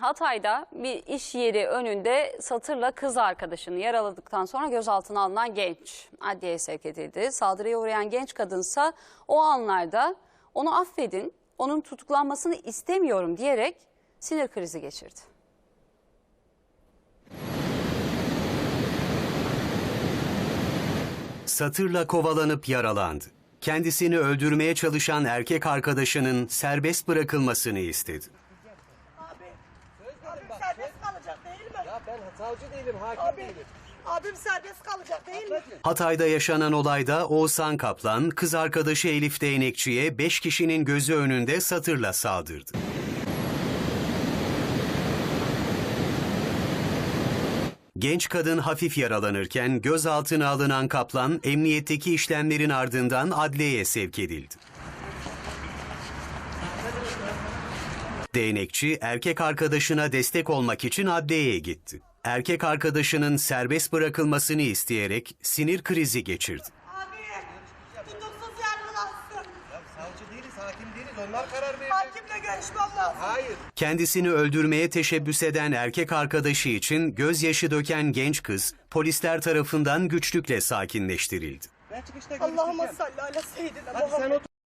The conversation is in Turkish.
Hatay'da bir iş yeri önünde satırla kız arkadaşını yaraladıktan sonra gözaltına alınan genç adliyeye sevk edildi. Saldırıya uğrayan genç kadınsa o anlarda onu affedin, onun tutuklanmasını istemiyorum diyerek sinir krizi geçirdi. Satırla kovalanıp yaralandı. Kendisini öldürmeye çalışan erkek arkadaşının serbest bırakılmasını istedi. Abim serbest kalacak değil mi? Ya ben savcı değilim, hakim Abi, değilim. abim serbest kalacak değil mi? Hatay'da yaşanan olayda Oğuzhan Kaplan, kız arkadaşı Elif Değnekçi'ye 5 kişinin gözü önünde satırla saldırdı. Genç kadın hafif yaralanırken gözaltına alınan Kaplan, emniyetteki işlemlerin ardından adliyeye sevk edildi. Değnekçi erkek arkadaşına destek olmak için adliyeye gitti. Erkek arkadaşının serbest bırakılmasını isteyerek sinir krizi geçirdi. Abi, tutuksuz yargılansın. Savcı değiliz, hakim değiliz. Onlar karar verecek. Hakimle görüşmem lazım. Hayır. Kendisini öldürmeye teşebbüs eden erkek arkadaşı için gözyaşı döken genç kız polisler tarafından güçlükle sakinleştirildi. Ben çıkışta Allah'ıma görüşeceğim. salli ala seyyidina Hadi sen Muhammed. otur.